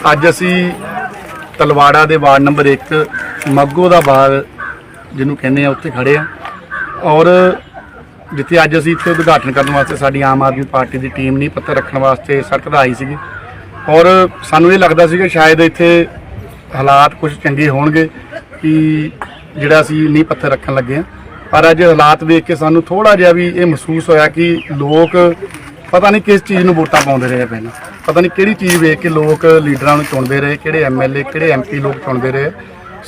ਅੱਜ ਅਸੀਂ ਤਲਵਾੜਾ ਦੇ ਵਾਰਡ ਨੰਬਰ 1 ਮੱਗੋ ਦਾ ਬਾਗ ਜਿਹਨੂੰ ਕਹਿੰਦੇ ਆ, ਉੱਥੇ ਖੜੇ ਆ। ਔਰ ਜਿੱਥੇ ਅੱਜ ਅਸੀਂ ਇੱਥੇ ਉਦਘਾਟਨ ਕਰਨ ਵਾਸਤੇ ਸਾਡੀ ਆਮ ਆਦਮੀ ਪਾਰਟੀ ਦੀ ਟੀਮ ਨਹੀਂ ਪੱਤਰ ਰੱਖਣ ਵਾਸਤੇ ਸੜਕ ਆਈ ਸੀਗੀ। ਔਰ ਸਾਨੂੰ ਇਹ ਲੱਗਦਾ ਸੀ ਕਿ ਸ਼ਾਇਦ ਇੱਥੇ ਹਾਲਾਤ ਕੁਝ ਚੰਗੇ ਹੋਣਗੇ ਕਿ ਜਿਹੜਾ ਅਸੀਂ ਨੀਂਹ ਪੱਥਰ ਰੱਖਣ ਲੱਗੇ ਆ। ਪਰ ਅੱਜ ਹਾਲਾਤ ਵੇਖ ਕੇ ਸਾਨੂੰ ਥੋੜਾ ਜਿਹਾ ਵੀ ਇਹ ਮਹਿਸੂਸ ਹੋਇਆ ਕਿ ਲੋਕ ਪਤਾ ਨਹੀਂ ਕਿਸ ਚੀਜ਼ ਨੂੰ ਵੋਟਾਂ ਪਾਉਂਦੇ ਰਹੇ ਪਹਿਲਾਂ। ਪਤਾ ਨਹੀਂ ਕਿਹੜੀ ਚੀਜ਼ ਵੇਖ ਕੇ ਲੋਕ ਲੀਡਰਾਂ ਨੂੰ ਚੁਣਦੇ ਰਹੇ ਕਿਹੜੇ ਐਮਐਲਏ ਕਿਹੜੇ ਐਮਪੀ ਲੋਕ ਚੁਣਦੇ ਰਹੇ।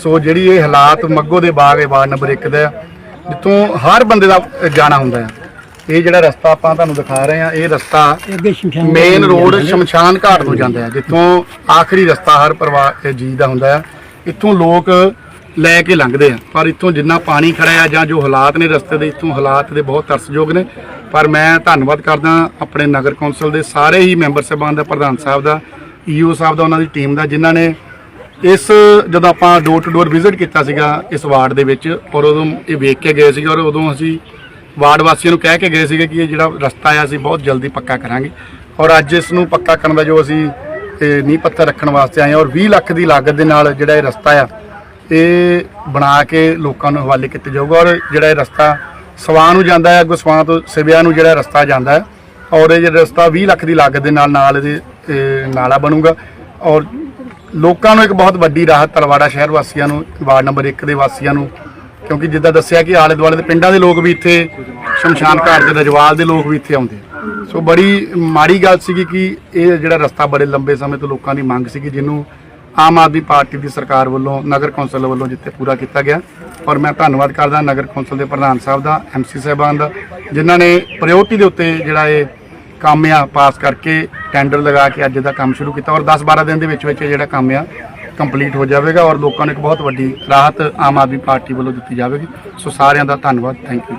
ਸੋ ਜਿਹੜੀ ਇਹ ਹਾਲਾਤ ਮੱਗੋ ਦੇ ਬਾਗ ਹੈ ਵਾਰਡ ਨੰਬਰ 1 ਦਾ ਜਿੱਥੋਂ ਹਰ ਬੰਦੇ ਦਾ ਜਾਣਾ ਹੁੰਦਾ ਹੈ। ਇਹ ਜਿਹੜਾ ਰਸਤਾ ਆਪਾਂ ਤੁਹਾਨੂੰ ਦਿਖਾ ਰਹੇ ਹਾਂ ਇਹ ਰਸਤਾ ਮੇਨ ਰੋਡ ਸ਼ਮਸ਼ਾਨ ਘਾਟ ਤੋਂ ਜਾਂਦਾ ਹੈ ਜਿੱਥੋਂ ਆਖਰੀ ਰਸਤਾ ਹਰ ਪਰਿਵਾਰ ਜੀ ਦਾ ਹੁੰਦਾ ਹੈ। ਇੱਥੋਂ ਲੋਕ ਲੈ ਕੇ ਲੰਘਦੇ ਆ ਪਰ ਇੱਥੋਂ ਜਿੰਨਾ ਪਾਣੀ ਖੜਾ ਆ ਜਾਂ ਜੋ ਹਾਲਾਤ ਨੇ ਰਸਤੇ ਦੇ ਇੱਥੋਂ ਹਾਲਾਤ ਦੇ ਬਹੁਤ ਤਰਸਯੋਗ ਨੇ। ਪਰ ਮੈਂ ਧੰਨਵਾਦ ਕਰਦਾ ਆਪਣੇ ਨਗਰ ਕੌਂਸਲ ਦੇ ਸਾਰੇ ਹੀ ਮੈਂਬਰ ਸਾਹਿਬਾਨ ਦਾ, ਪ੍ਰਧਾਨ ਸਾਹਿਬ ਦਾ ਈਓ ਸਾਹਿਬ ਦਾ, ਉਹਨਾਂ ਦੀ ਟੀਮ ਦਾ, ਜਿਨ੍ਹਾਂ ਨੇ ਇਸ ਜਦੋਂ ਆਪਾਂ ਡੋਰ ਟੂ ਡੋਰ ਵਿਜ਼ਿਟ ਕੀਤਾ ਸੀਗਾ ਇਸ ਵਾਰਡ ਦੇ ਵਿੱਚ ਔਰ ਉਦੋਂ ਇਹ ਵੇਖ ਕੇ ਗਏ ਸੀਗੇ ਔਰ ਉਦੋਂ ਅਸੀਂ ਵਾਰਡ ਵਾਸੀਆਂ ਨੂੰ ਕਹਿ ਕੇ ਗਏ ਸੀਗੇ ਕਿ ਇਹ ਜਿਹੜਾ ਰਸਤਾ ਆ ਅਸੀਂ ਬਹੁਤ ਜਲਦੀ ਪੱਕਾ ਕਰਾਂਗੇ। ਔਰ ਅੱਜ ਇਸ ਨੂੰ ਪੱਕਾ ਕਰਨ ਦਾ ਜੋ ਅਸੀਂ, ਇਹ ਨੀਂਹ ਪੱਥਰ ਰੱਖਣ ਵਾਸਤੇ ਆਏ ਔਰ 20 ਲੱਖ ਦੀ ਲਾਗਤ ਦੇ ਨਾਲ ਜਿਹੜਾ ਇਹ ਰਸਤਾ ਆ, ਇਹ ਬਣਾ ਕੇ ਲੋਕਾਂ ਨੂੰ ਹਵਾਲੇ ਕੀਤਾ ਜਾਊਗਾ ਔਰ ਜਿਹੜਾ ਇਹ ਰਸਤਾ ਸਵਾਂ ਨੂੰ ਜਾਂਦਾ ਹੈ, ਅੱਗੋਂ ਸਵਾਂ ਤੋਂ ਸਿਵਿਆਂ ਨੂੰ ਜਿਹੜਾ ਰਸਤਾ ਜਾਂਦਾ ਹੈ, ਔਰ ਇਹ ਜਿਹੜਾ ਰਸਤਾ 20 ਲੱਖ ਦੀ ਲਾਗਤ ਦੇ ਨਾਲ ਨਾਲ ਇਹਦੇ ਨਾਲਾ ਬਣੂਗਾ। ਔਰ ਲੋਕਾਂ ਨੂੰ ਇੱਕ ਬਹੁਤ ਵੱਡੀ ਰਾਹਤ ਤਲਵਾੜਾ ਸ਼ਹਿਰ ਵਾਸੀਆਂ ਨੂੰ, ਵਾਰਡ ਨੰਬਰ 1 ਦੇ ਵਾਸੀਆਂ ਨੂੰ, ਕਿਉਂਕਿ ਜਿੱਦਾਂ ਦੱਸਿਆ ਕਿ ਆਲੇ ਦੁਆਲੇ ਦੇ ਪਿੰਡਾਂ ਦੇ ਲੋਕ ਵੀ ਇੱਥੇ, ਸ਼ਮਸ਼ਾਨ ਘਾਟ ਦੇ ਰਜਵਾਲ ਦੇ ਲੋਕ ਵੀ ਇੱਥੇ ਆਉਂਦੇ ਸੋ ਬੜੀ ਮਾੜੀ ਗੱਲ ਸੀਗੀ ਕਿ ਇਹ ਜਿਹੜਾ ਰਸਤਾ ਬੜੇ ਲੰਬੇ ਸਮੇਂ ਤੋਂ ਲੋਕਾਂ ਦੀ ਮੰਗ ਸੀਗੀ, ਜਿਹਨੂੰ ਆਮ ਆਦਮੀ ਪਾਰਟੀ ਦੀ ਸਰਕਾਰ ਵੱਲੋਂ, ਨਗਰ ਕੌਂਸਲ ਵੱਲੋਂ ਜਿੱਥੇ ਪੂਰਾ ਕੀਤਾ ਗਿਆ। ਔਰ ਮੈਂ ਧੰਨਵਾਦ ਕਰਦਾ ਨਗਰ ਕੌਂਸਲ ਦੇ ਪ੍ਰਧਾਨ ਸਾਹਿਬ ਦਾ ਐਮਸੀ ਸਾਹਿਬਾਨ ਦਾ, ਜਿਨ੍ਹਾਂ ਨੇ ਪ੍ਰਾਇੋਰਟੀ ਦੇ ਉੱਤੇ ਜਿਹੜਾ ਇਹ ਕੰਮ ਆ ਪਾਸ ਕਰਕੇ ਟੈਂਡਰ ਲਗਾ ਕੇ ਅੱਜ ਦਾ ਕੰਮ ਸ਼ੁਰੂ ਕੀਤਾ ਔਰ 10-12 ਦਿਨ ਦੇ ਵਿੱਚ ਵਿੱਚ ਇਹ ਜਿਹੜਾ ਕੰਮ ਆ ਕੰਪਲੀਟ ਹੋ ਜਾਵੇਗਾ ਔਰ ਲੋਕਾਂ ਨੂੰ ਇੱਕ ਬਹੁਤ ਵੱਡੀ ਰਾਹਤ ਆਮ ਆਦਮੀ ਪਾਰਟੀ ਵੱਲੋਂ ਦਿੱਤੀ ਜਾਵੇਗੀ। ਸੋ ਸਾਰਿਆਂ ਦਾ ਧੰਨਵਾਦ ਥੈਂਕ ਯੂ